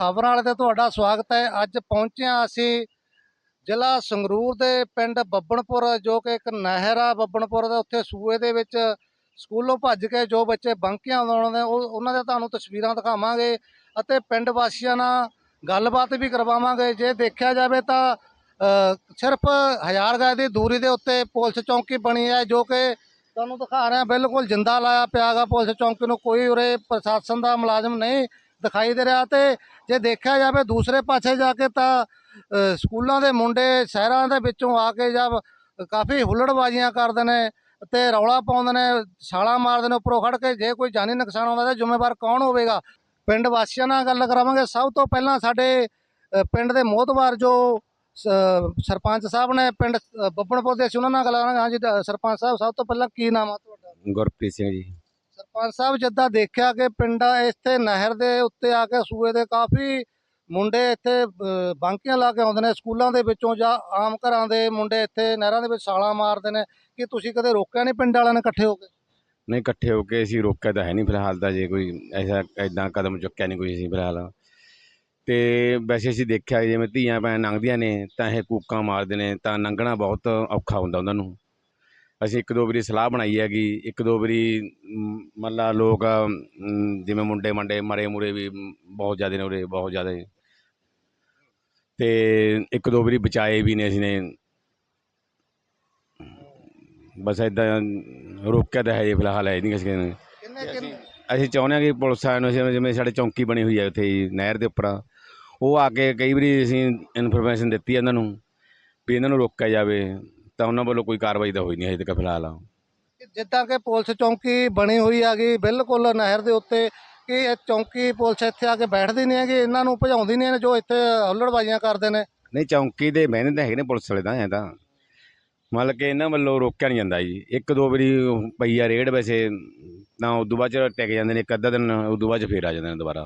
ਖਬਰਾਂ ਵਾਲੇ ਤੇ ਤੁਹਾਡਾ ਸਵਾਗਤ ਹੈ। ਅੱਜ ਪਹੁੰਚੇ ਹਾਂ ਅਸੀਂ ਜ਼ਿਲ੍ਹਾ ਸੰਗਰੂਰ ਦੇ ਪਿੰਡ ਬੱਬਣਪੁਰ, ਜੋ ਕਿ ਇੱਕ ਨਹਿਰ ਆ ਬੱਬਣਪੁਰ ਦੇ। ਉੱਥੇ ਸੂਏ ਦੇ ਵਿੱਚ ਸਕੂਲੋਂ ਭੱਜ ਕੇ ਜੋ ਬੱਚੇ ਬੰਕੀਆਂ ਆਉਂਦੇ ਉਹ ਉਹਨਾਂ ਦੇ ਤੁਹਾਨੂੰ ਤਸਵੀਰਾਂ ਦਿਖਾਵਾਂਗੇ ਅਤੇ ਪਿੰਡ ਵਾਸੀਆਂ ਨਾਲ ਗੱਲਬਾਤ ਵੀ ਕਰਵਾਵਾਂਗੇ। ਜੇ ਦੇਖਿਆ ਜਾਵੇ ਤਾਂ ਸਿਰਫ ਹਜ਼ਾਰ ਗਜ ਦੀ ਦੂਰੀ ਦੇ ਉੱਤੇ ਪੁਲਿਸ ਚੌਂਕੀ ਬਣੀ ਹੈ, ਜੋ ਕਿ ਤੁਹਾਨੂੰ ਦਿਖਾ ਰਿਹਾ, ਬਿਲਕੁਲ ਜਿੰਦਾ ਲਾਇਆ ਪਿਆਗਾ ਪੁਲਿਸ ਚੌਂਕੀ ਨੂੰ। ਕੋਈ ਉਰੇ ਪ੍ਰਸ਼ਾਸਨ ਦਾ ਮੁਲਾਜ਼ਮ ਨਹੀਂ। ਦਿਖਾਈ ਦੇ ਰਿਹਾ ਤੇ ਜੇ ਦੇਖਿਆ ਜਾਵੇ ਦੂਸਰੇ ਪਾਸੇ ਜਾ ਕੇ ਤਾਂ ਸਕੂਲਾਂ ਦੇ ਮੁੰਡੇ ਸ਼ਹਿਰਾਂ ਦੇ ਵਿੱਚੋਂ ਆ ਕੇ ਜਾਂ ਕਾਫੀ ਹੁੱਲੜਬਾਜ਼ੀਆਂ ਕਰਦੇ ਨੇ ਤੇ ਰੌਲਾ ਪਾਉਂਦੇ ਨੇ, ਛਾਲਾਂ ਮਾਰਦੇ ਨੇ ਉੱਪਰੋਂ ਖੜ ਕੇ, ਜੇ ਕੋਈ ਜਾਨੀ ਨੁਕਸਾਨ ਹੁੰਦਾ ਤਾਂ ਜ਼ਿੰਮੇਵਾਰ ਕੌਣ ਹੋਵੇਗਾ? ਪਿੰਡ ਵਾਸੀਆਂ ਨਾਲ ਗੱਲ ਕਰਾਵਾਂਗੇ। ਸਭ ਤੋਂ ਪਹਿਲਾਂ ਸਾਡੇ ਪਿੰਡ ਦੇ ਮੋਹਤਵਾਰ ਜੋ ਸ- ਸਰਪੰਚ ਸਾਹਿਬ ਨੇ ਪਿੰਡ ਬੱਬਣਪੁਰ ਦੇ ਅਸੀਂ ਉਹਨਾਂ ਨਾਲ ਗੱਲ ਕਰਾਂਗੇ। ਹਾਂਜੀ ਸਰਪੰਚ ਸਾਹਿਬ, ਸਭ ਤੋਂ ਪਹਿਲਾਂ ਕੀ ਨਾਮ ਆ ਤੁਹਾਡਾ? ਗੁਰਪ੍ਰੀਤ ਸਿੰਘ ਜੀ। ਸਰਪੰਚ ਸਾਹਿਬ, ਜਿੱਦਾਂ ਦੇਖਿਆ ਕਿ ਪਿੰਡਾਂ ਇੱਥੇ ਨਹਿਰ ਦੇ ਉੱਤੇ ਆ ਕੇ ਸੂਏ ਦੇ ਕਾਫੀ ਮੁੰਡੇ ਇੱਥੇ ਬਾਂਕੀਆਂ ਲਾ ਕੇ ਆਉਂਦੇ ਨੇ ਸਕੂਲਾਂ ਦੇ ਵਿੱਚੋਂ ਜਾਂ ਆਮ ਘਰਾਂ ਦੇ ਮੁੰਡੇ ਇੱਥੇ ਨਹਿਰਾਂ ਦੇ ਵਿੱਚ ਛਾਲਾਂ ਮਾਰਦੇ ਨੇ। ਕਿ ਤੁਸੀਂ ਕਦੇ ਰੋਕਿਆ ਨਹੀਂ ਪਿੰਡ ਵਾਲਿਆਂ ਨੇ ਇਕੱਠੇ ਹੋ ਕੇ? ਨਹੀਂ, ਇਕੱਠੇ ਹੋ ਕੇ ਅਸੀਂ ਰੋਕਿਆ ਤਾਂ ਹੈ ਨਹੀਂ ਫਿਲਹਾਲ ਤਾਂ ਜੇ ਕੋਈ ਐਸਾ ਐਦਾਂ ਕਦਮ ਚੁੱਕਿਆ ਨਹੀਂ ਕੋਈ ਅਸੀਂ ਫਿਲਹਾਲ। ਤੇ ਵੈਸੇ ਅਸੀਂ ਦੇਖਿਆ ਜਿਵੇਂ ਧੀਆਂ ਭੈਣ ਲੰਘਦੀਆਂ ਨੇ ਤਾਂ ਇਹ ਕੂਕਾਂ ਮਾਰਦੇ ਨੇ ਤਾਂ ਲੰਘਣਾ ਬਹੁਤ ਔਖਾ ਹੁੰਦਾ ਉਹਨਾਂ ਨੂੰ। ਅਸੀਂ ਇੱਕ ਦੋ ਵਾਰੀ ਸਲਾਹ ਬਣਾਈ ਹੈਗੀ ਇੱਕ ਦੋ ਵਾਰੀ ਮ, ਮੰਨ ਲਾ ਲੋਕ ਜਿਵੇਂ ਮੁੰਡੇ ਮੰਡੇ ਮਰੇ ਮੁਰੇ ਵੀ ਬਹੁਤ ਜ਼ਿਆਦਾ ਨੇ ਉਰੇ ਬਹੁਤ ਜ਼ਿਆਦਾ ਤੇ ਇੱਕ ਦੋ ਵਾਰੀ ਬਚਾਏ ਵੀ ਨੇ ਅਸੀਂ ਨੇ। ਬਸ ਇਦਾਂ ਰੋਕਿਆ ਤਾਂ ਹੈ ਜੀ ਫਿਲਹਾਲ ਹੈ ਨਹੀਂ ਕਿਸੇ ਨੇ। ਅਸੀਂ ਚਾਹੁੰਦੇ ਹਾਂ ਕਿ ਪੁਲਿਸ ਵਾਲਿਆਂ ਨੂੰ ਜਿਵੇਂ ਸਾਡੇ ਚੌਂਕੀ ਬਣੀ ਹੋਈ ਹੈ ਉੱਥੇ ਜੀ, ਨਹਿਰ ਦੇ ਉੱਪਰ ਉਹ ਆ ਕੇ ਕਈ ਵਾਰੀ ਅਸੀਂ ਇਨਫੋਰਮੇਸ਼ਨ ਦਿੱਤੀ ਹੈ ਇਹਨਾਂ ਨੂੰ ਵੀ ਇਹਨਾਂ ਨੂੰ ਰੋਕਿਆ ਜਾਵੇ। ਤਾਂ ਉਹਨਾਂ ਵੱਲੋਂ ਕੋਈ ਕਾਰਵਾਈ ਤਾਂ ਹੋਈ ਨਹੀਂ ਹਜੇ ਤੱਕ ਫਿਲਹਾਲ। ਜਿੱਦਾਂ ਕਿ ਪੁਲਿਸ ਚੌਂਕੀ ਬਣੀ ਹੋਈ ਹੈਗੀ ਬਿਲਕੁਲ ਨਹਿਰ ਦੇ ਉੱਤੇ ਕਿ ਇਹ ਚੌਂਕੀ ਪੁਲਿਸ ਇੱਥੇ ਆ ਕੇ ਬੈਠਦੀ ਨਹੀਂ ਹੈਗੀ ਇਹਨਾਂ ਨੂੰ ਭਜਾਉਂਦੀ ਨਹੀਂ ਹੈ ਜੋ ਇੱਥੇ ਹੁੱਲੜਬਾਜ਼ੀਆਂ ਕਰਦੇ ਨੇ। ਨਹੀਂ ਚੌਂਕੀ ਦੇ ਮਿਹਨਤ ਹੈਗੇ ਨੇ ਪੁਲਿਸ ਵਾਲੇ ਤਾਂ ਐਂ ਤਾਂ। ਮਤਲਬ ਕਿ ਇਹਨਾਂ ਵੱਲੋਂ ਰੋਕਿਆ ਨਹੀਂ ਜਾਂਦਾ ਜੀ। ਇੱਕ ਦੋ ਵਾਰੀ ਪਈ ਆ ਰੇਡ ਵੈਸੇ ਤਾਂ ਉਦੋਂ ਬਾਅਦ ਚ ਟਿਕ ਜਾਂਦੇ ਨੇ ਇੱਕ ਅੱਧਾ ਦਿਨ ਉਦੋਂ ਬਾਅਦ ਚ ਫੇਰ ਆ ਜਾਂਦੇ ਨੇ ਦੁਬਾਰਾ।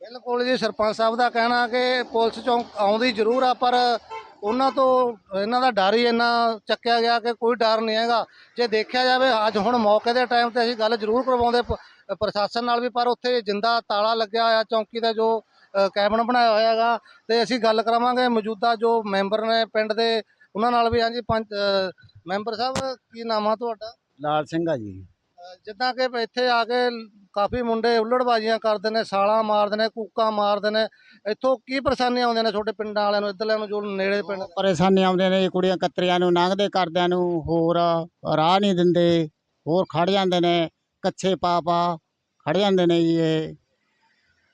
ਬਿਲਕੁਲ ਜੀ ਸਰਪੰਚ ਸਾਹਿਬ ਦਾ ਕਹਿਣਾ ਕਿ ਪੁਲਿਸ ਚੌਂਕ ਆਉਂਦੀ ਜ਼ਰੂਰ ਆ ਪਰ ਉਹਨਾਂ ਤੋਂ ਇਹਨਾਂ ਦਾ ਡਰ ਹੀ ਇੰਨਾ ਚੱਕਿਆ ਗਿਆ ਕਿ ਕੋਈ ਡਰ ਨਹੀਂ ਹੈਗਾ। ਜੇ ਦੇਖਿਆ ਜਾਵੇ ਅੱਜ ਹੁਣ ਮੌਕੇ ਦੇ ਟਾਈਮ ਤੇ ਅਸੀਂ ਗੱਲ ਜ਼ਰੂਰ ਕਰਵਾਉਂਦੇ ਪ- ਪ੍ਰਸ਼ਾਸਨ ਨਾਲ ਵੀ ਪਰ ਉੱਥੇ ਜਿੰਦਾ ਤਾਲਾ ਲੱਗਿਆ ਹੋਇਆ ਚੌਂਕੀ ਦਾ ਜੋ ਅ, ਕੈਬਨ ਬਣਾਇਆ ਹੋਇਆ ਹੈਗਾ ਤੇ ਅਸੀਂ ਗੱਲ ਕਰਾਵਾਂਗੇ। ਮੌਜੂਦਾ ਜੋ ਮੈਂਬਰ ਨੇ ਪਿੰਡ ਦੇ ਉਹਨਾਂ ਨਾਲ ਵੀ ਹਾਂਜੀ ਪੰਚ ਅ, ਮੈਂਬਰ ਸਾਹਿਬ ਕੀ ਨਾਮ ਆ ਤੁਹਾਡਾ? ਲਾਲ ਸਿੰਘ ਆ ਜੀ। ਜਿੱਦਾਂ ਕਿ ਇੱਥੇ ਆ ਕੇ ਕਾਫੀ ਮੁੰਡੇ ਹੁੱਲੜਬਾਜ਼ੀਆਂ ਕਰਦੇ ਨੇ ਛਾਲਾਂ ਮਾਰਦੇ ਨੇ ਕੂਕਾਂ ਮਾਰਦੇ ਨੇ। ਇੱਥੋਂ ਕੀ ਪਰੇਸ਼ਾਨੀਆਂ ਆਉਂਦੀਆਂ ਨੇ ਤੁਹਾਡੇ ਪਿੰਡਾਂ ਵਾਲਿਆਂ ਨੂੰ ਇੱਧਰਲਿਆਂ ਨੂੰ ਜੋ ਨੇੜੇ ਪਿੰਡ? ਪਰੇਸ਼ਾਨੀ ਆਉਂਦੇ ਨੇ ਕੁੜੀਆਂ ਕਤਰੀਆਂ ਨੂੰ ਲੰਘਦੇ ਕਰਦਿਆਂ ਨੂੰ ਹੋਰ ਰਾਹ ਨਹੀਂ ਦਿੰਦੇ ਹੋਰ ਖੜ ਜਾਂਦੇ ਨੇ ਕੱਛੇ ਪਾ ਪਾ ਖੜ ਜਾਂਦੇ ਨੇ ਜੀ ਇਹ।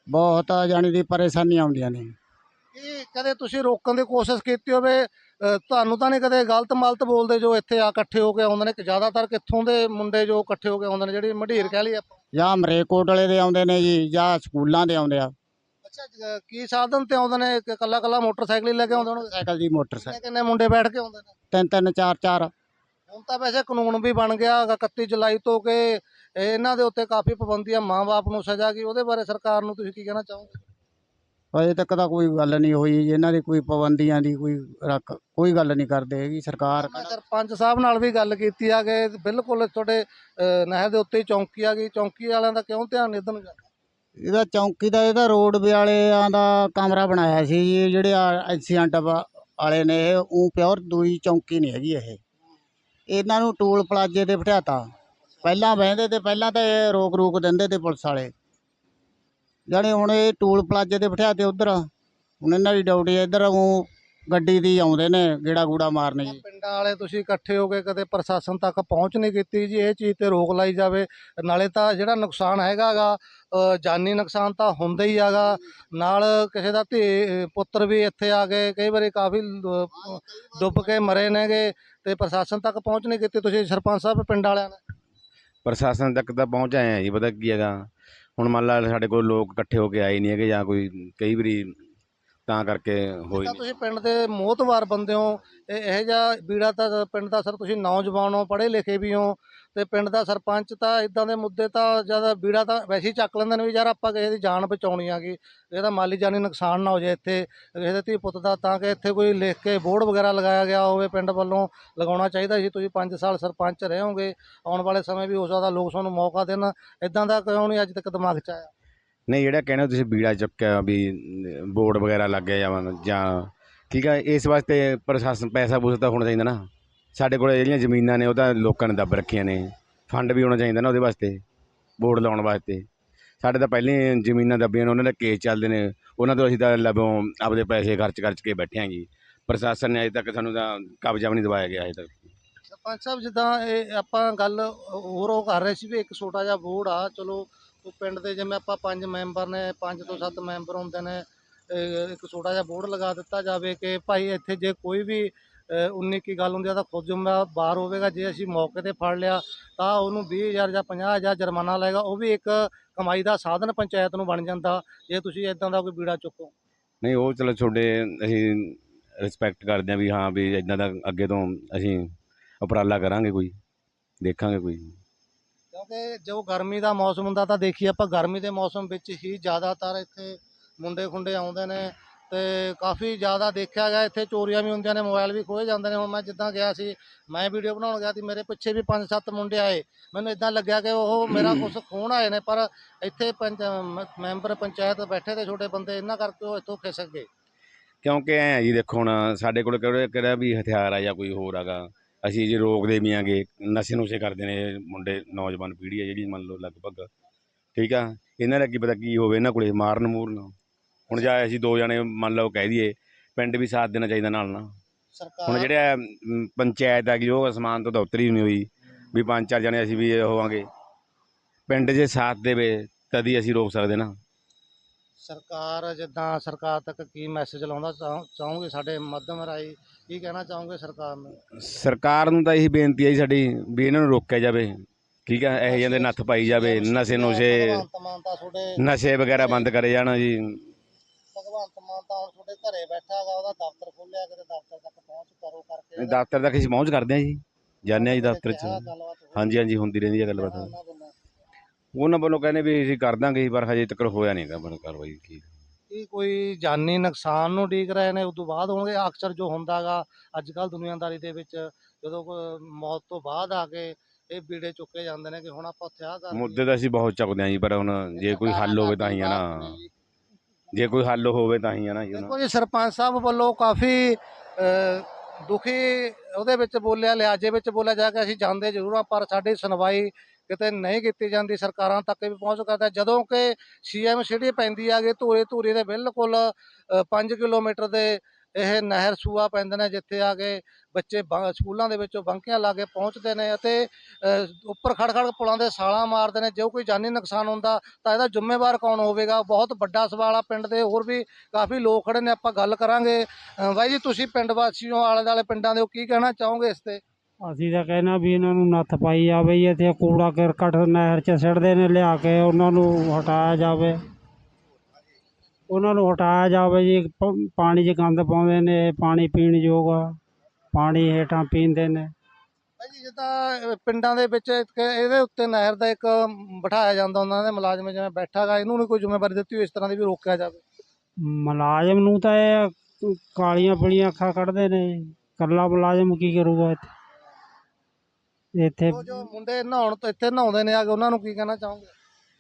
ਬਹੁਤ ਜਾਣੀ ਦੀ ਪਰੇਸ਼ਾਨੀ ਆਉਂਦੀਆਂ ਨੇ। ਕੀ ਕਦੇ ਤੁਸੀਂ ਰੋਕਣ ਦੀ ਕੋਸ਼ਿਸ਼ ਕੀਤੀ ਹੋਵੇ? ਤੁਹਾਨੂੰ ਤਾਂ ਨਹੀਂ ਕਦੇ ਗਲਤ ਮਲਤ ਬੋਲਦੇ ਜੋ ਇੱਥੇ ਆ ਇਕੱਠੇ ਹੋ ਕੇ ਆਉਂਦੇ ਨੇ ਕਿ ਜ਼ਿਆਦਾਤਰ ਕਿੱਥੋਂ ਦੇ ਮੁੰਡੇ ਜੋ ਇਕੱਠੇ ਹੋ ਕੇ ਆਉਂਦੇ ਨੇ ਜਿਹੜੀ ਮਢੀਰ ਕਹਿ ਲਈ ਆਪਾਂ? ਜਾਂ ਮਰੇਕੋਟ ਵਾਲੇ ਦੇ ਆਉਂਦੇ ਨੇ ਜੀ ਜਾਂ ਸਕੂਲਾਂ ਦੇ ਆਉਂਦੇ ਆ। ਅੱਛਾ ਕੀ ਸਾਧਨ ਤੇ ਆਉਂਦੇ ਨੇ? ਕਿ ਕੱਲਾ ਕੱਲਾ ਮੋਟਰਸਾਈਕਲ ਹੀ ਲੈ ਕੇ ਆਉਂਦੇ ਹੋਣਗੇ? ਸਾਈਕਲ ਜੀ ਮੋਟਰਸਾਈਕਲ। ਕਿੰਨੇ ਮੁੰਡੇ ਬੈਠ ਕੇ ਆਉਂਦੇ ਨੇ? ਤਿੰਨ ਤਿੰਨ ਚਾਰ ਚਾਰ। ਹੁਣ ਤਾਂ ਵੈਸੇ ਕਾਨੂੰਨ ਵੀ ਬਣ ਗਿਆ ਗਾ 31 ਜੁਲਾਈ ਤੋਂ ਕਿ ਇਹਨਾਂ ਦੇ ਉੱਤੇ ਕਾਫੀ ਪਾਬੰਦੀਆਂ ਮਾਂ-ਬਾਪ ਨੂੰ ਸਜ਼ਾ ਕੀ ਉਹਦੇ ਬਾਰੇ ਸਰਕਾਰ ਨੂੰ ਤੁਸੀਂ ਕੀ ਕਹਿਣਾ ਚਾਹੋਗੇ? ਅਜੇ ਤੱਕ ਤਾਂ ਕੋਈ ਗੱਲ ਨਹੀਂ ਹੋਈ ਇਹਨਾਂ ਦੀ ਕੋਈ ਪਾਬੰਦੀਆਂ ਦੀ ਕੋਈ ਰੱਖ ਕੋਈ ਗੱਲ ਨਹੀਂ ਕਰਦੇ ਹੈਗੀ ਸਰਕਾਰ ਸਰਪੰਚ ਸਾਹਿਬ ਨਾਲ ਵੀ ਗੱਲ ਕੀਤੀ ਆ ਕਿ ਬਿਲਕੁਲ ਤੁਹਾਡੇ ਨਹਿਰ ਦੇ ਉੱਤੇ ਹੀ ਚੌਂਕੀ ਆ ਗਈ ਚੌਂਕੀ ਵਾਲਿਆਂ ਦਾ ਕਿਉਂ ਧਿਆਨ ਇਧਰ ਨੂੰ ਜਾਂਦਾ? ਇਹਦਾ ਚੌਂਕੀ ਦਾ ਇਹਦਾ ਰੋਡ ਵਾਲਿਆਂ ਦਾ ਕਮਰਾ ਬਣਾਇਆ ਸੀ ਜੀ ਜਿਹੜੇ ਐਕਸੀਡੈਂਟ ਵਾਲੇ ਨੇ ਇਹ ਉਹ ਪਿਓਰ ਦੂਈ ਚੌਂਕੀ ਨਹੀਂ ਹੈਗੀ ਇਹ। ਇਹਨਾਂ ਨੂੰ ਟੋਲ ਪਲਾਜੇ ਤੇ ਬਿਠਾਤਾ। ਪਹਿਲਾਂ ਬਹਿੰਦੇ ਤੇ ਪਹਿਲਾਂ ਤਾਂ ਇਹ ਰੋਕ ਰੋਕ ਦਿੰਦੇ ਤੇ ਪੁਲਿਸ ਵਾਲੇ। ਜਾਣੀ ਹੁਣ ਇਹ ਟੋਲ ਪਲਾਜੇ ਤੇ ਬਿਠਾਤੇ ਉਧਰ। ਹੁਣ ਇਹਨਾਂ ਦੀ ਡਿਊਟੀ ਇੱਧਰ ਉਹ ਗੱਡੀ ਦੀ ਆਉਂਦੇ ਨੇ ਗੇੜਾ ਗੂੜਾ ਮਾਰਨ ਜੀ। ਪਿੰਡਾਂ ਵਾਲੇ ਤੁਸੀਂ ਇਕੱਠੇ ਹੋ ਕੇ ਕਦੇ ਪ੍ਰਸ਼ਾਸਨ ਤੱਕ ਪਹੁੰਚ ਨਹੀਂ ਕੀਤੀ ਜੀ ਇਹ ਚੀਜ਼ ਤੇ ਰੋਕ ਲਾਈ ਜਾਵੇ। ਨਾਲੇ ਤਾਂ ਜਿਹੜਾ ਨੁਕਸਾਨ ਹੈਗਾਗਾ ਜਾਨੀ ਨੁਕਸਾਨ ਤਾਂ ਹੁੰਦਾ ਹੀ ਹੈਗਾ। ਨਾਲ ਕਿਸੇ ਦਾ ਧੀ ਪੁੱਤਰ ਵੀ ਇੱਥੇ ਆ ਗਏ ਕਈ ਵਾਰੀ ਕਾਫੀ ਡੁੱਬ ਕੇ ਮਰੇ ਨੇਗੇ ਤੇ ਪ੍ਰਸ਼ਾਸਨ ਤੱਕ ਪਹੁੰਚ ਨਹੀਂ ਕੀਤੀ। ਤੁਸੀਂ ਸਰਪੰਚ ਸਾਹਿਬ ਪਿੰਡ ਵਾਲਿਆਂ ਨੇ? ਪ੍ਰਸ਼ਾਸਨ ਤੱਕ ਤਾਂ ਪਹੁੰਚ ਆਏ ਆ ਜੀ ਪਤਾ ਕੀ ਹੈਗਾ। ਹੁਣ ਮੰਨ ਲਾ ਸਾਡੇ ਕੋਲ ਲੋਕ ਇਕੱਠੇ ਹੋ ਕੇ ਆਏ ਨਹੀਂ ਹੈਗੇ ਜਾਂ ਕੋਈ ਕਈ ਵਾਰੀ ਤਾਂ ਕਰਕੇ ਹੋਈ ਤਾਂ ਨਹੀਂ ਤੁਸੀਂ ਪਿੰਡ ਦੇ ਮੋਹਤਵਾਰ ਬੰਦੇ ਹੋ ਇਹ ਇਹੋ ਜਿਹਾ ਬੀੜਾ ਤਾਂ ਪਿੰਡ ਦਾ ਸਰ ਤੁਸੀਂ ਨੌਜਵਾਨ ਹੋ ਪੜ੍ਹੇ ਲਿਖੇ ਵੀ ਹੋ ਤੇ ਪਿੰਡ ਦਾ ਸਰਪੰਚ ਤਾਂ ਇਦਾਂ ਦੇ ਮੁੱਦੇ ਤਾਂ ਜ਼ਿਆਦਾ ਬੀੜਾ ਤਾਂ ਵੈਸੇ ਹੀ ਚੱਕ ਲੈਂਦੇ ਨੇ ਵੀ ਯਾਰ ਆਪਾਂ ਕਿਸੇ ਦੀ ਜਾਨ ਬਚਾਉਣੀ ਆਗੀ ਇਹਦਾ ਮਾਲੀ ਜਾਨੀ ਨੁਕਸਾਨ ਨਾ ਹੋ ਜਾਏ ਇੱਥੇ ਕਿਸੇ ਦੇ ਧੀ ਪੁੱਤ ਦਾ ਤਾਂ ਕਿ ਇੱਥੇ ਕੋਈ ਲਿਖ ਕੇ ਬੋਰਡ ਵਗੈਰਾ ਲਗਾਇਆ ਗਿਆ ਹੋਵੇ ਪਿੰਡ ਵੱਲੋਂ ਲਗਾਉਣਾ ਚਾਹੀਦਾ ਸੀ। ਤੁਸੀਂ 5 ਸਾਲ ਸਰਪੰਚ ਰਹੇ ਹੋਗੇ ਆਉਣ ਵਾਲੇ ਸਮੇਂ ਵੀ ਹੋ ਸਕਦਾ ਲੋਕ ਤੁਹਾਨੂੰ ਮੌਕਾ ਦੇਣ। ਇਦਾਂ ਦਾ ਕਿਉਂ ਨਹੀਂ ਅੱਜ ਤੱਕ ਦਿਮਾਗ 'ਚ ਆਇਆ? ਨਹੀਂ, ਜਿਹੜਾ ਕਹਿੰਦੇ ਤੁਸੀਂ ਬੀੜਾ ਚੁੱਕਿਆ, ਵੀ ਬੋਰਡ ਵਗੈਰਾ ਲੱਗਿਆ ਜਾਵਣ ਜਾਂ ਠੀਕ ਆ, ਇਸ ਵਾਸਤੇ ਪ੍ਰਸ਼ਾਸਨ ਪੈਸਾ ਪੂਸਾ ਤਾਂ ਹੋਣਾ ਚਾਹੀਦਾ ਨਾ। ਸਾਡੇ ਕੋਲ ਜਿਹੜੀਆਂ ਜ਼ਮੀਨਾਂ ਨੇ, ਉਹ ਤਾਂ ਲੋਕਾਂ ਨੇ ਦੱਬ ਰੱਖੀਆਂ ਨੇ। ਫੰਡ ਵੀ ਹੋਣਾ ਚਾਹੀਦਾ ਨਾ ਉਹਦੇ ਵਾਸਤੇ, ਬੋਰਡ ਲਾਉਣ ਵਾਸਤੇ। ਸਾਡੇ ਤਾਂ ਪਹਿਲਾਂ ਹੀ ਜ਼ਮੀਨਾਂ ਦੱਬੀਆਂ ਨੇ, ਉਹਨਾਂ ਦੇ ਕੇਸ ਚੱਲਦੇ ਨੇ। ਉਹਨਾਂ ਤੋਂ ਅਸੀਂ ਤਾਂ ਲੱਭੋਂ ਆਪਦੇ ਪੈਸੇ ਖਰਚ ਖਰਚ ਕੇ ਬੈਠੇ ਹਾਂ ਜੀ ਪ੍ਰਸ਼ਾਸਨ ਨੇ ਅਜੇ ਤੱਕ ਸਾਨੂੰ ਤਾਂ ਕਬਜ਼ਾ ਵੀ ਨਹੀਂ ਦਵਾਇਆ ਗਿਆ ਅਜੇ ਤੱਕ। ਸਰਪੰਚ ਸਾਹਿਬ, ਜਿੱਦਾਂ ਇਹ ਆਪਾਂ ਗੱਲ ਹੋਰ ਉਹ ਕਰ ਰਹੇ ਸੀ ਵੀ ਇੱਕ ਛੋਟਾ ਜਿਹਾ ਬੋਰਡ ਆ, ਚਲੋ ਉਹ ਪਿੰਡ ਦੇ ਜਿਵੇਂ ਆਪਾਂ ਪੰਜ ਮੈਂਬਰ ਨੇ ਪੰਜ ਤੋਂ ਸੱਤ ਮੈਂਬਰ ਹੁੰਦੇ ਨੇ ਇਹ ਇੱਕ ਛੋਟਾ ਜਿਹਾ ਬੋਰਡ ਲਗਾ ਦਿੱਤਾ ਜਾਵੇ ਕਿ ਭਾਈ ਇੱਥੇ ਜੇ ਕੋਈ ਵੀ ਅ, ਉਨੀ ਕੀ ਗੱਲ ਹੁੰਦੀ ਆ ਤਾਂ ਖੁਦ ਜ਼ਿੰਮੇਵਾਰ ਹੋਵੇਗਾ ਜੇ ਅਸੀਂ ਮੌਕੇ ਤੇ ਫੜ ਲਿਆ ਤਾਂ ਉਹਨੂੰ 20000 ਜਾਂ 50000 ਜੁਰਮਾਨਾ ਲਾਏਗਾ ਉਹ ਵੀ ਇੱਕ ਕਮਾਈ ਦਾ ਸਾਧਨ ਪੰਚਾਇਤ ਨੂੰ ਬਣ ਜਾਂਦਾ ਜੇ ਤੁਸੀਂ ਇਦਾਂ ਦਾ ਕੋਈ ਬੀੜਾ ਚੁੱਕੋ। ਨਹੀਂ ਉਹ ਚਲੋ ਤੁਹਾਡੇ ਅਸੀਂ ਰਿਸਪੈਕਟ ਕਰਦੇ ਹਾਂ ਵੀ ਹਾਂ ਵੀ ਇਦਾਂ ਦਾ ਅੱਗੇ ਤੋਂ ਅਸੀਂ ਉਪਰਾਲਾ ਕਰਾਂਗੇ ਕੋਈ ਦੇਖਾਂਗੇ ਕੋਈ। ਕਿਉਂਕਿ ਜੋ ਗਰਮੀ ਦਾ ਮੌਸਮ ਹੁੰਦਾ ਤਾਂ ਦੇਖੀਏ ਆਪਾਂ, ਗਰਮੀ ਦੇ ਮੌਸਮ ਵਿੱਚ ਹੀ ਜ਼ਿਆਦਾਤਰ ਇੱਥੇ ਮੁੰਡੇ ਖੁੰਡੇ ਆਉਂਦੇ ਨੇ ਤੇ ਕਾਫੀ ਜ਼ਿਆਦਾ ਦੇਖਿਆ ਗਿਆ, ਇੱਥੇ ਚੋਰੀਆਂ ਵੀ ਹੁੰਦੀਆਂ ਨੇ ਮੋਬਾਈਲ ਵੀ ਖੋਏ ਜਾਂਦੇ ਨੇ। ਹੁਣ ਮੈਂ ਜਿੱਦਾਂ ਗਿਆ ਸੀ, ਮੈਂ ਵੀਡੀਓ ਬਣਾਉਣ ਗਿਆ ਸੀ, ਮੇਰੇ ਪਿੱਛੇ ਵੀ ਪੰਜ ਸੱਤ ਮੁੰਡੇ ਆਏ। ਮੈਨੂੰ ਇਦਾਂ ਲੱਗਿਆ ਕਿ ਉਹ ਮੇਰਾ ਕੁਝ ਖੋਣ ਆਏ ਨੇ, ਪਰ ਇੱਥੇ ਪੰਚ, ਮੈਂਬਰ ਪੰਚਾਇਤ ਬੈਠੇ ਤੇ ਛੋਟੇ ਬੰਦੇ, ਇਹਨਾਂ ਕਰਕੇ ਉਹ ਇੱਥੋਂ ਖਿਸਕ ਗਏ। ਕਿਉਂਕਿ ਐ ਜੀ, ਦੇਖੋ ਹੁਣ ਸਾਡੇ ਕੋਲ ਕਿਹੜਾ ਕਿਹੜਾ ਵੀ ਹਥਿਆਰ ਆ ਜਾਂ ਕੋਈ ਹੋਰ ਹੈਗਾ। ਅਸੀਂ ਜੇ ਰੋਕਦੇ ਵੀ ਆਂਗੇ ਨਸ਼ੇ ਨੁਸ਼ੇ ਕਰਦੇ ਨੇ ਮੁੰਡੇ ਨੌਜਵਾਨ ਪੀੜ੍ਹੀ ਆ ਜਿਹੜੀ ਮੰਨ ਲਓ ਲਗਭਗ। ਠੀਕ ਆ? ਇਹਨਾਂ ਦਾ ਕੀ ਪਤਾ ਕੀ ਹੋਵੇ ਇਹਨਾਂ ਕੋਲੇ ਮਾਰਨ ਮੂਰਨ। ਹੁਣ ਜਾਂ ਅਸੀਂ ਦੋ ਜਣੇ ਮੰਨ ਲਓ ਕਹਿ ਦਈਏ ਪਿੰਡ ਵੀ ਸਾਥ ਦੇਣਾ ਚਾਹੀਦਾ ਨਾਲ ਨਾ। ਹੁਣ ਜਿਹੜੇ ਪੰਚਾਇਤ ਹੈਗੀ ਉਹ ਅਸਮਾਨ ਤੋਂ ਉਤਰੀ ਨਹੀਂ ਹੋਈ ਵੀ ਪੰਜ ਚਾਰ ਜਣੇ ਅਸੀਂ ਵੀ ਹੋਵਾਂਗੇ। ਪਿੰਡ ਜੇ ਸਾਥ ਦੇਵੇ ਤਦ ਅਸੀਂ ਰੋਕ ਸਕਦੇ ਨਾ। ਸਰਕਾਰ ਜਿੱਦਾਂ ਸਰਕਾਰ ਤੱਕ ਕੀ ਮੈਸੇਜ ਲਾਉਂਦਾ ਚਾਹੋ- ਚਾਹੋਗੇ ਸਾਡੇ ਮਾਧਿਅਮ ਰਾਹੀਂ? ਕੀ ਕਹਿਣਾ ਚਾਹੋਗੇ ਸਰਕਾਰ ਨੂੰ? ਸਰਕਾਰ ਨੂੰ ਤਾਂ ਇਹੀ ਬੇਨਤੀ ਹੈ ਜੀ ਸਾਡੀ ਵੀ ਇਹਨਾਂ ਨੂੰ ਰੋਕਿਆ ਜਾਵੇ ਠੀਕ ਹੈ ਇਹੋ ਜਿਹੇ ਦੇ ਨੱਥ ਪਾਈ ਜਾਵੇ ਨਸ਼ੇ ਨੁਸ਼ੇ ਭਗਵੰਤ ਮਾਨ ਤਾਂ ਤੁਹਾਡੇ ਨਸ਼ੇ ਵਗੈਰਾ ਬੰਦ ਕਰੇ ਜਾਣ ਜੀ। ਭਗਵੰਤ ਮਾਨ ਤਾਂ ਹੁਣ ਤੁਹਾਡੇ ਘਰੇ ਬੈਠਾ ਹੈਗਾ ਉਹਦਾ ਦਫ਼ਤਰ ਖੋਲਿਆ ਕਿਤੇ ਦਫ਼ਤਰ ਤੱਕ ਪਹੁੰਚ ਕਰੋ ਕਰਕੇ। ਦਫ਼ਤਰ ਤੱਕ ਅਸੀਂ ਪਹੁੰਚ ਕਰਦੇ ਹਾਂ ਜੀ ਜਾਂਦੇ ਹਾਂ ਜੀ ਦਫ਼ਤਰ 'ਚ। ਹਾਂਜੀ ਹਾਂਜੀ ਹੁੰਦੀ ਰਹਿੰਦੀ ਹੈ ਗੱਲਬਾਤ। ਉਹਨਾਂ ਵੱਲੋਂ। ਕਹਿੰਦੇ ਵੀ ਅਸੀਂ ਕਰ ਦਾਂਗੇ ਪਰ ਹਜੇ ਤੱਕ ਹੋਇਆ ਨਹੀਂ ਗਾ ਬਣ ਕਾਰਵਾਈ ਕੀ। ਕੀ ਕੋਈ ਜਾਨੀ ਨੁਕਸਾਨ ਨੂੰ ਡੀਕ ਰਹੇ ਨੇ ਉਸ ਤੋਂ ਬਾਅਦ ਹੋਣਗੇ ਅਕਸਰ ਜੋ ਹੁੰਦਾਗਾ। ਅੱਜ ਕੱਲ ਦੁਨੀਆਦਾਰੀ ਦੇ ਵਿੱਚ ਜਦੋਂ ਕੋਈ ਮੌਤ ਤੋਂ ਬਾਅਦ ਆ ਕੇ ਇਹ ਬੀੜੇ ਚੁੱਕੇ ਜਾਂਦੇ ਨੇ ਕਿ ਹੁਣ ਆਪਾਂ ਉੱਥੇ ਆ ਕਰ ਮੁੱਦੇ ਤਾਂ ਅਸੀਂ ਬਹੁਤ ਚੱਕਦੇ ਹਾਂ ਜੀ ਪਰ ਹੁਣ ਜੇ ਕੋਈ ਹੱਲ ਹੋਵੇ ਤਾਂ ਹੀ ਆ ਨਾ। ਜੇ ਕੋਈ ਹੱਲ ਹੋਵੇ ਤਾਂ ਹੀ ਆ ਨਾ ਜੀ ਦੇਖੋ ਜੀ ਸਰਪੰਚ ਸਾਹਿਬ ਵੱਲੋਂ ਕਾਫੀ ਦੁਖੀ ਉਹਦੇ ਵਿੱਚ ਬੋਲਿਆ ਲਿਆਜੇ ਵਿੱਚ ਬੋਲਿਆ ਜਾ ਕੇ ਅਸੀਂ ਜਾਂਦੇ ਜ਼ਰੂਰ ਹਾਂ ਪਰ ਸਾਡੀ ਸੁਣਵਾਈ ਕਿਤੇ ਨਹੀਂ ਕੀਤੀ ਜਾਂਦੀ, ਸਰਕਾਰਾਂ ਤੱਕ ਵੀ ਪਹੁੰਚ ਕਰਦਾ। ਜਦੋਂ ਕਿ ਸੀਐਮ ਸਿਟੀ ਪੈਂਦੀ ਆ ਆਗੇ ਧੂਰੇ ਧੂਰੇ ਦੇ ਬਿਲਕੁਲ 5 ਕਿਲੋਮੀਟਰ ਦੇ ਇਹ ਨਹਿਰ ਸੂਆ ਪੈਂਦੇ ਨੇ, ਜਿੱਥੇ ਆ ਕੇ ਬੱਚੇ ਬ- ਸਕੂਲਾਂ ਦੇ ਵਿੱਚੋਂ ਬੰਕਿਆਂ ਲਾ ਕੇ ਪਹੁੰਚਦੇ ਨੇ ਅਤੇ ਉੱਪਰ ਖੜ ਖੜ ਪੁਲਾਂ ਦੇ ਸਾਲਾਂ ਮਾਰਦੇ ਨੇ। ਜੋ ਕੋਈ ਜਾਨੀ ਨੁਕਸਾਨ ਹੁੰਦਾ ਤਾਂ ਇਹਦਾ ਜ਼ਿੰਮੇਵਾਰ ਕੌਣ ਹੋਵੇਗਾ? ਬਹੁਤ ਵੱਡਾ ਸਵਾਲ ਆ ਪਿੰਡ ਦੇ, ਹੋਰ ਵੀ ਕਾਫੀ ਲੋਕ ਖੜੇ ਨੇ। ਆਪਾਂ ਗੱਲ ਕਰਾਂਗੇ। ਬਾਈ ਜੀ, ਤੁਸੀਂ ਪਿੰਡ ਵਾਸੀਓ ਆਲੇ ਦੁਆਲੇ ਪਿੰਡਾਂ ਦੇ ਹੋ, ਕੀ ਕਹਿਣਾ ਚਾਹੋਗੇ ਇਸ ਤੇ? ਅਸੀਂ ਤਾਂ ਕਹਿਣਾ ਵੀ ਇਹਨਾਂ ਨੂੰ ਨੱਥ ਪਾਈ ਜਾਵੇ ਜੀ ਇੱਥੇ ਕੂੜਾ ਕਰਕਟ ਨਹਿਰ 'ਚ ਸਿੱਟਦੇ ਨੇ ਲਿਆ ਕੇ ਉਹਨਾਂ ਨੂੰ ਹਟਾਇਆ ਜਾਵੇ। ਉਹਨਾਂ ਨੂੰ ਹਟਾਇਆ ਜਾਵੇ ਜੀ ਪ- ਪਾਣੀ 'ਚ ਗੰਦ ਪਾਉਂਦੇ ਨੇ ਇਹ ਪਾਣੀ ਪੀਣ ਯੋਗ ਆ ਪਾਣੀ ਹੇਠਾਂ ਪੀਂਦੇ ਨੇ। ਬਾਈ ਜੀ ਜਿੱਦਾਂ ਪਿੰਡਾਂ ਦੇ ਵਿੱਚ ਇੱਕ ਇਹਦੇ ਉੱਤੇ ਨਹਿਰ ਦਾ ਇੱਕ ਬਿਠਾਇਆ ਜਾਂਦਾ ਉਹਨਾਂ ਦੇ ਮੁਲਾਜ਼ਮ ਜਿਵੇਂ ਬੈਠਾਗਾ ਇਹਨੂੰ ਨਹੀਂ ਕੋਈ ਜ਼ਿੰਮੇਵਾਰੀ ਦਿੱਤੀ ਹੋਈ ਇਸ ਤਰ੍ਹਾਂ ਦੀ ਵੀ ਰੋਕਿਆ ਜਾਵੇ। ਮੁਲਾਜ਼ਮ ਨੂੰ ਤਾਂ ਇਹ ਕਾਲੀਆਂ ਪੀਲੀਆਂ ਅੱਖਾਂ ਕੱਢਦੇ ਨੇ ਇਕੱਲਾ ਮੁਲਾਜ਼ਮ ਕੀ ਕਰੂਗਾ ਇੱਥੇ? ਇੱਥੇ ਉਹ ਜੋ ਮੁੰਡੇ ਨਹਾਉਣ ਤੋਂ ਇੱਥੇ ਨਹਾਉਂਦੇ ਨੇ ਆ ਕੇ ਉਹਨਾਂ ਨੂੰ ਕੀ ਕਹਿਣਾ ਚਾਹੋਗੇ?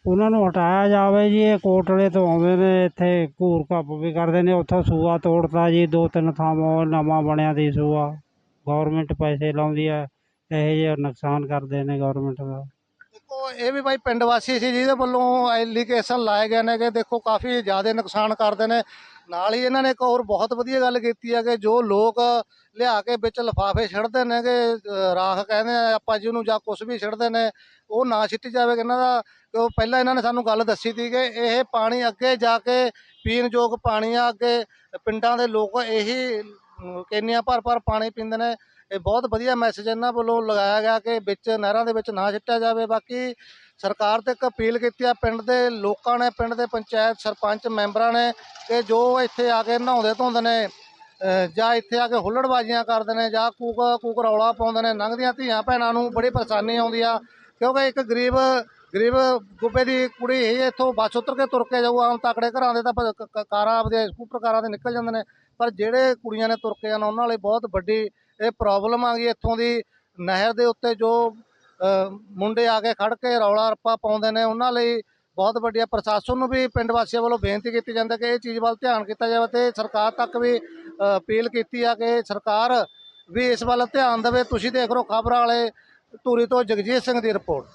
ਉਹਨਾਂ ਨੂੰ ਹਟਾਇਆ ਜਾਵੇ ਜੀ ਇਹ ਕੋਟਲੇ ਤੋਂ ਆਉਂਦੇ ਨੇ ਇੱਥੇ ਘੂਰ ਘੱਪ ਵੀ ਕਰਦੇ ਨੇ ਉੱਥੋਂ ਸੂਆ ਤੋੜਤਾ ਜੀ ਦੋ ਤਿੰਨ ਥਾਵਾਂ ਨਵਾਂ ਬਣਿਆ ਦੀ ਸੂਆ। ਗਵਰਨਮੈਂਟ ਪੈਸੇ ਲਾਉਂਦੀ ਹੈ ਇਹੋ ਜਿਹਾ ਨੁਕਸਾਨ ਕਰਦੇ ਨੇ ਗਵਰਨਮੈਂਟ ਦਾ। ਦੇਖੋ ਇਹ ਵੀ ਬਾਈ ਪਿੰਡ ਵਾਸੀ ਸੀ ਜਿਹਦੇ ਵੱਲੋਂ ਐਲੀਗੇਸ਼ਨ ਲਾਏ ਗਏ ਨੇ ਕਿ ਦੇਖੋ ਕਾਫੀ ਜ਼ਿਆਦਾ ਨੁਕਸਾਨ ਕਰਦੇ ਨੇ। ਨਾਲ ਹੀ ਇਹਨਾਂ ਨੇ ਇੱਕ ਹੋਰ ਬਹੁਤ ਵਧੀਆ ਗੱਲ ਕੀਤੀ ਹੈ ਕਿ ਜੋ ਲੋਕ ਲਿਆ ਕੇ ਵਿੱਚ ਲਿਫਾਫੇ ਛੱਡਦੇ ਨੇ ਕਿ ਰਾਖ ਕਹਿੰਦੇ ਆ ਆਪਾਂ ਜੀ ਨੂੰ ਜਾਂ ਕੁਝ ਵੀ ਛੱਡਦੇ ਨੇ ਉਹ ਨਾ ਛਿੱਟੀ ਜਾਵੇ ਇਹਨਾਂ ਦਾ ਕਿ ਉਹ ਪਹਿਲਾਂ ਇਹਨਾਂ ਨੇ ਸਾਨੂੰ ਗੱਲ ਦੱਸੀ ਸੀ ਕਿ ਇਹ ਪਾਣੀ ਅੱਗੇ ਜਾ ਕੇ ਪੀਣਯੋਗ ਪਾਣੀ ਆ ਅੱਗੇ ਪਿੰਡਾਂ ਦੇ ਲੋਕ ਇਹੀ ਅਮ, ਕੇਨੀਆਂ ਭਰ ਭਰ ਪਾਣੀ ਪੀਂਦੇ ਨੇ। ਇਹ ਬਹੁਤ ਵਧੀਆ ਮੈਸੇਜ ਇਹਨਾਂ ਵੱਲੋਂ ਲਗਾਇਆ ਗਿਆ ਕਿ ਵਿੱਚ ਨਹਿਰਾਂ ਦੇ ਵਿੱਚ ਨਾ ਛਿੱਟਿਆ ਜਾਵੇ। ਬਾਕੀ ਸਰਕਾਰ ਤੇ ਇੱਕ ਅਪੀਲ ਕੀਤੀ ਆ, ਪਿੰਡ ਦੇ ਲੋਕਾਂ ਨੇ, ਪਿੰਡ ਦੇ ਪੰਚਾਇਤ ਸਰਪੰਚ ਮੈਂਬਰਾਂ ਨੇ ਕਿ ਜੋ ਇੱਥੇ ਆ ਕੇ ਨਹਾਉਂਦੇ ਧੋਂਦੇ ਨੇ ਜਾਂ ਇੱਥੇ ਆ ਕੇ ਹੁੱਲੜਬਾਜ਼ੀਆਂ ਕਰਦੇ ਨੇ, ਜਾਂ ਕੂਕ ਕੂਕ ਰੌਲਾ ਪਾਉਂਦੇ ਨੇ ਲੰਘਦੀਆਂ ਧੀਆਂ ਭੈਣਾਂ ਨੂੰ ਬੜੀ ਪਰੇਸ਼ਾਨੀ ਆਉਂਦੀ ਆ, ਕਿਉਂਕਿ ਇੱਕ ਗਰੀਬ ਗਰੀਬ ਗੁੱਬੇ ਦੀ ਕੁੜੀ ਹੀ ਇੱਥੋਂ ਬੱਸ ਉਤਰ ਕੇ ਤੁਰ ਕੇ ਜਾਊ, ਆਮ ਤਕੜੇ ਘਰਾਂ ਦੇ ਤਾਂ ਕਾਰਾਂ ਆਪਦੇ ਸਕੂਟਰ ਕਾਰਾਂ ਦੇ ਨਿਕਲ ਜਾਂਦੇ ਨੇ, ਪਰ ਜਿਹੜੇ ਕੁੜੀਆਂ ਨੇ ਤੁਰ ਕੇ ਜਾਣਾ, ਉਹਨਾਂ ਲਈ ਬਹੁਤ ਵੱਡੀ ਇਹ ਪ੍ਰੋਬਲਮ ਆ ਗਈ ਇੱਥੋਂ ਦੀ ਨਹਿਰ ਦੇ ਉੱਤੇ ਜੋ ਮੁੰਡੇ ਆ ਕੇ ਖੜ ਕੇ ਰੌਲਾ ਰੱਪਾ ਪਾਉਂਦੇ ਨੇ, ਉਹਨਾਂ ਲਈ ਬਹੁਤ ਵੱਡੀ ਪ੍ਰਸ਼ਾਸਨ ਨੂੰ ਵੀ ਪਿੰਡ ਵਾਸੀਆਂ ਵੱਲੋਂ ਬੇਨਤੀ ਕੀਤੀ ਜਾਂਦੀ ਹੈ ਕਿ ਇਹ ਚੀਜ਼ ਵੱਲ ਧਿਆਨ ਕੀਤਾ ਜਾਵੇ ਤੇ ਸਰਕਾਰ ਤੱਕ ਵੀ ਅਪੀਲ ਕੀਤੀ ਆ ਕਿ ਸਰਕਾਰ ਵੀ ਇਸ ਵੱਲ ਧਿਆਨ ਦੇਵੇ। ਤੁਸੀਂ ਦੇਖ ਰਹੇ ਖਬਰਾਂ ਵਾਲੇ ਧੂਰੀ ਤੋਂ ਜਗਜੀਤ ਸਿੰਘ ਦੀ ਰਿਪੋਰਟ।